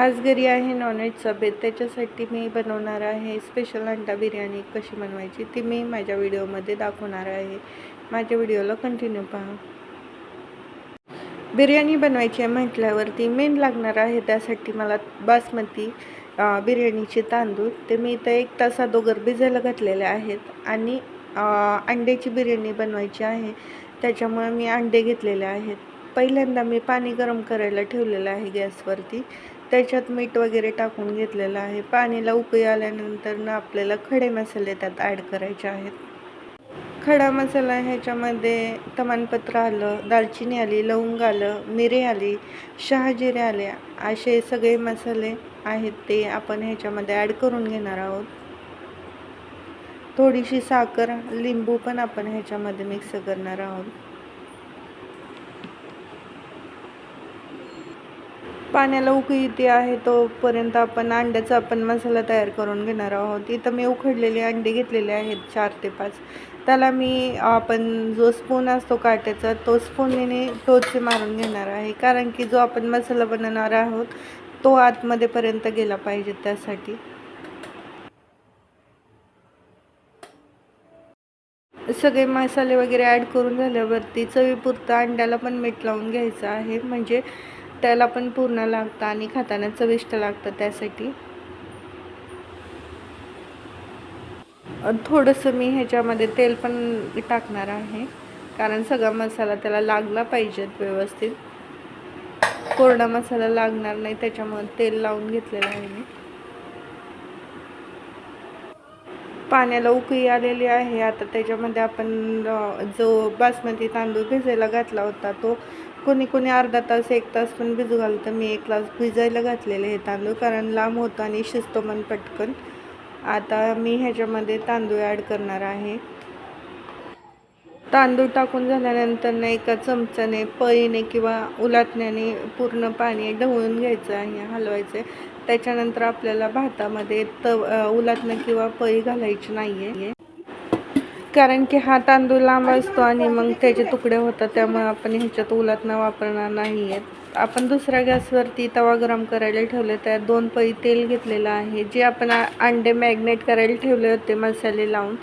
आज घरी आहे नॉनव्हेजचा बेत त्याच्यासाठी मी बनवणार आहे स्पेशल अंडा बिर्याणी. कशी बनवायची ती मी माझ्या व्हिडिओमध्ये दाखवणार आहे. माझ्या व्हिडिओला कंटिन्यू पहा. बिर्याणी बनवायची आहे म्हटल्यावरती मेन लागणार आहे त्यासाठी मला बासमती बिर्याणीचे तांदूळ. ते मी इथं एक तास अगोदर भिजायला घातलेले आहेत. आणि अंड्याची बिर्याणी बनवायची आहे. त्याच्यामुळे मी अंडे घेतलेले आहेत. पहिल्यांदा मी पाणी गरम करायला ठेवलेलं आहे गॅसवरती. त्याच्यात मीठ वगैरे टाकून घेतलेलं आहे. पाणीला उकळी आल्यानंतर ना आपल्याला खडे मसाले त्यात ॲड करायचे आहेत. खडा मसाला ह्याच्यामध्ये तमानपत्र आलं दालचिनी आली लवंग आलं मिरे आली शहाजिरे आले असे सगळे मसाले आहेत ते आपण ह्याच्यामध्ये ॲड करून घेणार आहोत. थोडीशी साखर लिंबू पण आपण ह्याच्यामध्ये मिक्स करणार आहोत. पाण्याला उकळी येते आहे तोपर्यंत आपण अंड्याचा आपण मसाला तयार करून घेणार आहोत. इथं मी उखडलेले अंडे घेतलेले आहेत चार ते पाच. त्याला मी आपण जो स्पून असतो काट्याचा तो स्पूनने टोचे मारून घेणार आहे. कारण की जो आपण मसाला बनवणार आहोत तो आतमध्येपर्यंत गेला पाहिजे त्यासाठी. सगळे मसाले वगैरे ॲड करून झाल्यावरती चवीपुरतं अंड्याला पण मीठ लावून घ्यायचं आहे. म्हणजे त्याला पण पूर्ण लागतं आणि खाताना चविष्ट लागतं त्यासाठी. थोडंसं मी ह्याच्यामध्ये तेल पण टाकणार आहे. कारण सगळा मसाला त्याला लागला पाहिजेत व्यवस्थित. कोरडा मसाला लागणार नाही त्याच्यामुळे तेल लावून घेतलेलं आहे मी. पाण्याला उकळी आलेली आहे. आता त्याच्यामध्ये आपण जो बासमती तांदूळ भिजायला घातला होता तो कोणी कोणी अर्धा तास एक तास पण भिजू घालतं. मी एक तास भिजायला घातलेले हे तांदूळ कारण लांब होतं आणि शिजतो पण पटकन. आता मी ह्याच्यामध्ये तांदूळ ॲड करणार आहे. तांदूळ टाकून झाल्यानंतर ना एका चमच्याने पळीने किंवा उलाटण्याने पूर्ण पाणी ढवळून घ्यायचं आहे हलवायचं. आहे त्याच्यानंतर आपल्याला भातामध्ये तव उलाटणं किंवा पळी घालायची नाही आहे कारण की हा तांदूळ लांब असतो आणि मग त्याचे तुकडे होतात त्यामुळे आपण ह्याच्यात उलाटणं वापरणार नाही आहेत आपण दुसऱ्या गॅसवरती तवा गरम करायला ठेवले त्यात दोन पळी तेल घेतलेलं आहे. जे आपण अंडे मॅग्नेट करायला ठेवले होते मसाले लावून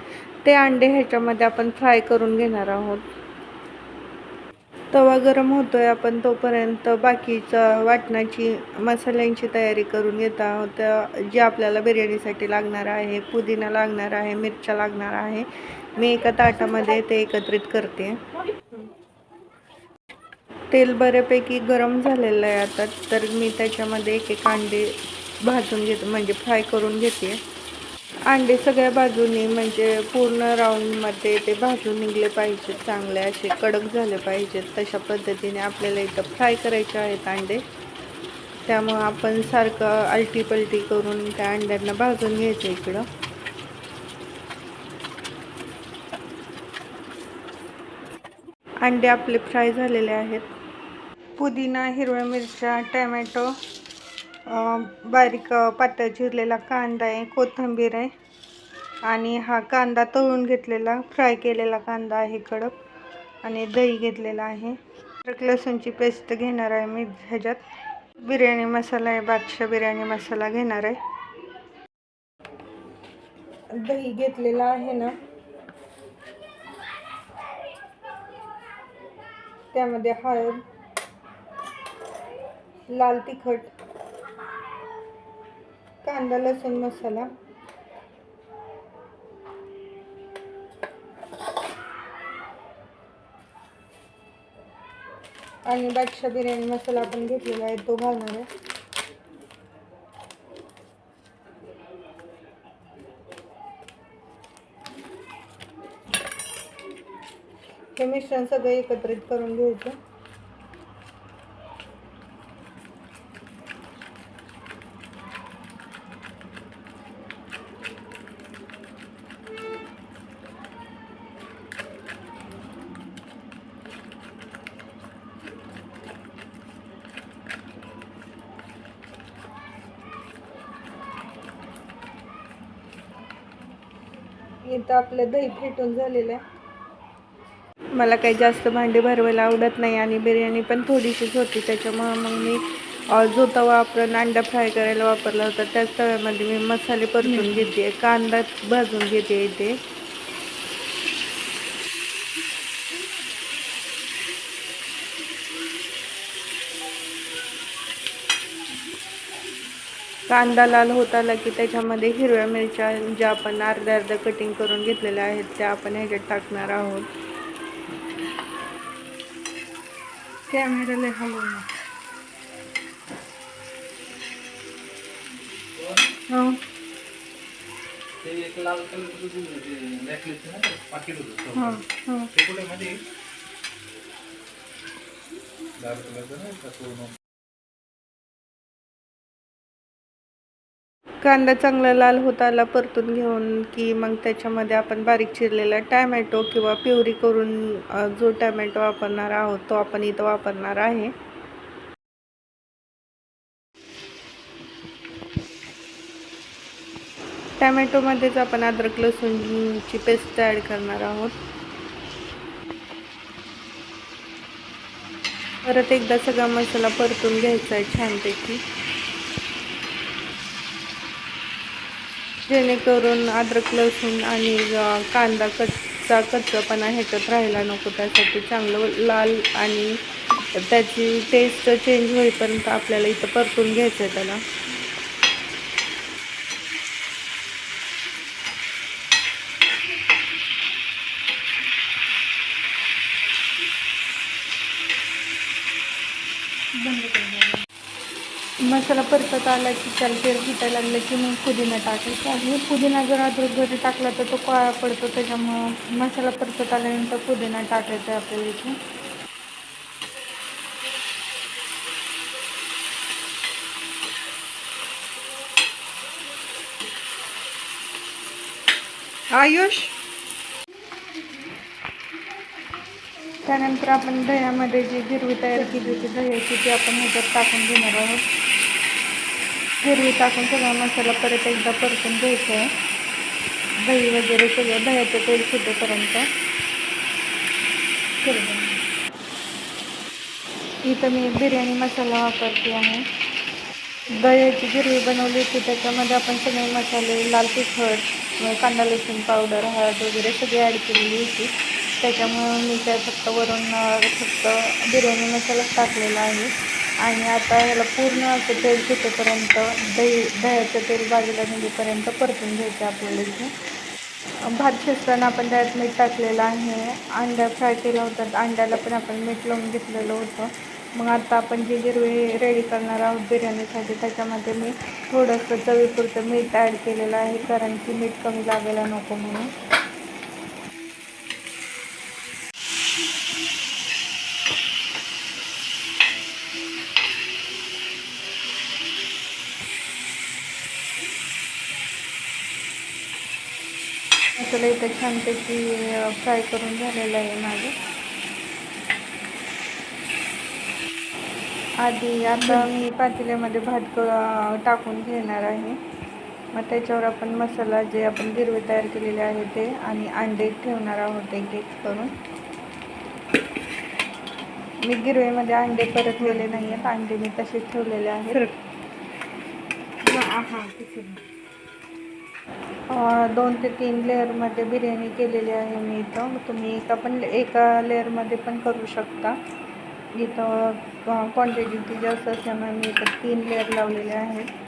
ते अंडे ह्याच्यामध्ये आपण फ्राय करून घेणार आहोत. तवा गरम होतो आहे आपण तोपर्यंत बाकीचा वाटणाची मसाल्यांची तयारी करून घेत आहोत. जे आपल्याला बिर्याणीसाठी लागणार आहे पुदिना लागणार आहे मिरच्या लागणार आहे मी एका ताटामध्ये ते एकत्रित करते. तेल बऱ्यापैकी गरम झालेलं आहे आता तर मी त्याच्यामध्ये एक एक अंडे भाजून घेते म्हणजे फ्राय करून घेते. अंडे सगळ्या बाजूनी म्हणजे पूर्ण राऊंडमध्ये ते भाजून निघले पाहिजेत चांगले असे कडक झाले पाहिजेत. तशा पद्धतीने आपल्याला इथं फ्राय करायचे आहेत अंडे. त्यामुळं आपण सारखं अलटी पलटी करून त्या अंड्यांना भाजून घ्यायचं इकडं. अंडे आपले फ्राय झालेले आहेत. पुदिना हिरव्या मिरच्या टॅमॅटो बारीक पातळ चिरलेला कांदा आहे कोथिंबीर आहे. आणि हा कांदा तळून घेतलेला फ्राय केलेला कांदा आहे कडक. आणि दही घेतलेला आहे. अद्रक लसूणची पेस्ट घेणार आहे मी ह्याच्यात. बिर्याणी मसाला आहे बादशाह बिर्याणी मसाला घेणार आहे. दही घेतलेला आहे ना. त्यामध्ये हळद लाल तिखट कांदा लसूण मसाला. आणि बादशा बिर्याणी मसाला आपण घेतलेला आहे तो घालणार आहे. हे मिश्रण सगळं एकत्रित करून घ्यायचं. इथं आपलं दही फेटून झालेलं आहे. मला काही जास्त भांडी भरवायला आवडत नाही आणि बिर्याणी पण थोडीशीच होती. त्याच्यामुळं मग मी जो तवा आपण अंडा फ्राय करायला वापरला होता त्याच तव्यामध्ये मी मसाले परतून घेते. कांदा भाजून घेते इथे. कांदा लाल होत आला की त्याच्यामध्ये हिरव्या मिरच्या ज्या आपण अर्ध्या अर्ध्या कटिंग करून घेतलेल्या आहेत त्या आपण ह्याच्यात टाकणार आहोत. कॅमेराला हलवू हो. ते एक लाल पाकिट होतं कांदा चांगला लाल होत आला परतून घेऊन की मग त्याच्यामध्ये आपण बारीक चिरलेला टॅमॅटो किंवा प्युरी करून जो टॅमॅटो वापरणार आहोत तो आपण इथं वापरणार आहे. टॅमॅटोमध्येच आपण अद्रक लसूणची पेस्ट ॲड करणार आहोत. परत एकदा सगळा मसाला परतून घ्यायचा आहे छानपैकी. जेणेकरून अद्रक लसूण आणि कांदा कच्चा कच्चापणा ह्याच्यात राहायला नको त्यासाठी चांगलं लाल आणि त्याची टेस्ट चेंज होईपर्यंत आपल्याला इथं परतून घ्यायचं आहे त्याला. मसाला परतत आला की त्याला तेल फुटायला लागलं की मग पुदिना टाकायचा. आणि पुदिना जर अद्रक घरी टाकला तर तो काळा पडतो त्याच्यामुळं मसाला परतत आल्यानंतर पुदिना टाकायचा आहे आपल्याला इथे. आयुष? त्यानंतर आपण दह्यामध्ये जी गिरवी तयार केली होती दह्याची ती आपण ह्याच्यात टाकून घेणार आहोत. गिरवी टाकून सगळा मसाला परत एकदा परतून घ्यायचा. आहे दही वगैरे सगळं दह्याचं तेल सुटेपर्यंत. इथं मी बिर्याणी मसाला वापरते आहे. दह्याची गिरवी बनवली होती त्याच्यामध्ये आपण सगळे मसाले लाल तिखट कांदा लसूण पावडर हळद वगैरे सगळी ॲड केलेली होती. त्याच्यामुळं मी त्या फक्त वरून फक्त बिर्याणी मसालाच टाकलेला आहे. आणि आता ह्याला पूर्ण असं तेल सुटेपर्यंत दही दह्याचं तेल बाजूला निघेपर्यंत परतून घ्यायचं आपल्याला इथे. भात शिजताना आपण त्यात मीठ टाकलेलं आहे. अंडा फ्राय केला होता अंड्याला पण आपण मीठ लावून घेतलेलं होतं. मग आता आपण जी गिरवी रेडी करणार आहोत बिर्याणीसाठी त्याच्यामध्ये मी थोडंसं चवीपुरतं मीठ ॲड केलेलं आहे कारण की मीठ कमी लागायला नको म्हणून मसाला इथं छानपैकी फ्राय करून झालेला आहे माझं. आधी आता मी पातेल्यामध्ये भात टाकून घेणार आहे. मग त्याच्यावर आपण मसाला जे आपण गिरवे तयार केलेले आहे ते आणि अंडे ठेवणार आहोत एक एक करून. मी गिरवेमध्ये अंडे परतलेले नाही आहेत अंडे मी तसेच ठेवलेले आहेत. अं, दोन ते तीन लेअरमध्ये बिर्याणी केलेली आहे मी इथं. तुम्ही एका पण एका लेअरमध्ये पण करू शकता. इथं क्वांटिटी ती जास्त असल्यामुळे मी इथं तीन लेअर लावलेले आहेत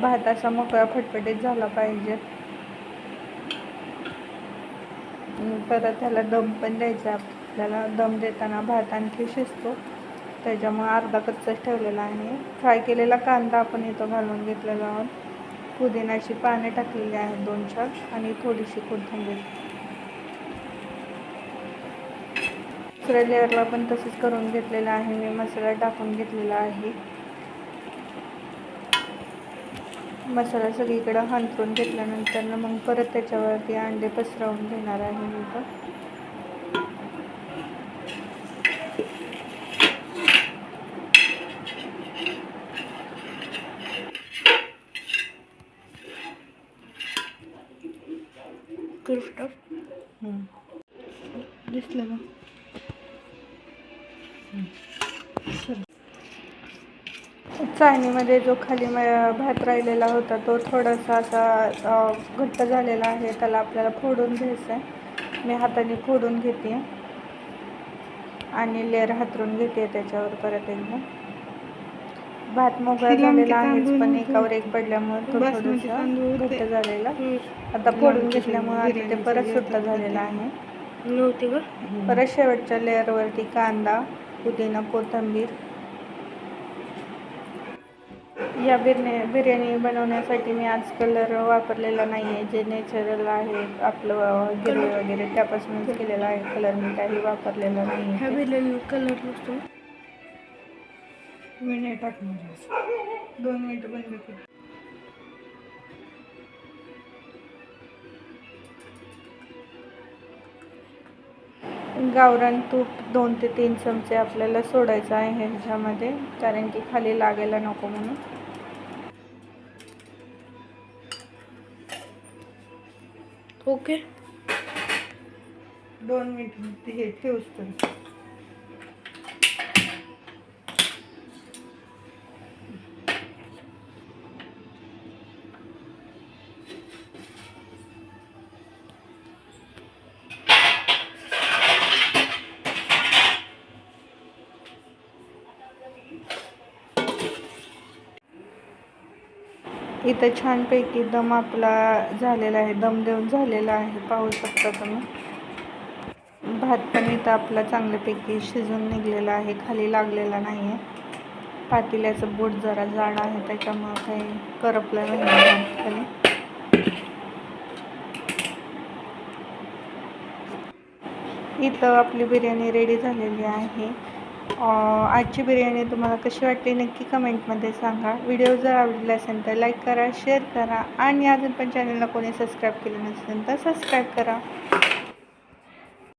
भात असा मोकळा फटफटीत झाला पाहिजे. परत त्याला दम पण द्यायचा. आपल्याला दम देताना भात आणखी शिजतो. त्याच्यामुळे अर्धा कच्चाच ठेवलेला आहे. फ्राय केलेला कांदा आपण इथं घालून घेतलेला आहोत. पुदिन्याची पाने टाकलेली आहेत दोन चार आणि थोडीशी कोथिंबीर. दुसऱ्या लेअरला पण तसंच करून घेतलेलं आहे. मी मसाला टाकून घेतलेला आहे. मसाला सगळीकडं हंतरून घेतल्यानंतर मग परत त्याच्यावरती अंडे पसरवून घेणार आहे मी तर Hmm. Hmm. चायनीमध्ये दिसलं ना जो खाली भात राहिलेला होता तो थोडासा असा घट्ट झालेला आहे. त्याला आपल्याला फोडून घ्यायचं आहे मी हाताने फोडून घेते. आणि लेअर हातरून घेते त्याच्यावर परत एकदा. भात मोकळा झालेला आहेच पण एकावर एक पडल्यामुळे तो थोडासा घट्ट झालेला. आता फोडून घेतल्यामुळे आता ते परत सुट्टा झालेला आहे. परत शेवटच्या लेअरवरती कांदा पुदिना कोथिंबीर. या बिर्याणी बिर्याणी बनवण्यासाठी मी आज कलर वापरलेला नाही आहे जे नॅचरल आहे आपलं गिरवे वगैरे त्यापासूनच केलेला आहे. कलर मी काही वापरलेला नाही कलर नसतो मी नाही टाकणार दोन मिनटं बंद कर. गावरान तूप दोन ते तीन चमचे आपल्याला सोडायचं आहे ह्याच्यामध्ये कारण की खाली लागायला नको म्हणून. ओके. दोन मिनिट हे ठेवूच तर. इथं छानपैकी दम आपला झालेला आहे दम देऊन झालेला आहे पाहू शकता तुम्ही. भात पण इथं आपला चांगल्यापैकी शिजून निघलेला आहे खाली लागलेला नाही आहे पातेल्याचं बोट जरा जाड आहे त्याच्यामुळं काही करपलं नाही खाली इथं आपली बिर्याणी रेडी झालेली आहे. आजची बिर्याणी तुम्हाला कशी वाटली नक्की कमेंटमध्ये सांगा. व्हिडिओ जर आवडला असेल तर लाईक करा शेअर करा आणि अजून पण चॅनलला कोणी सबस्क्राईब केलं नसेल तर सबस्क्राईब करा.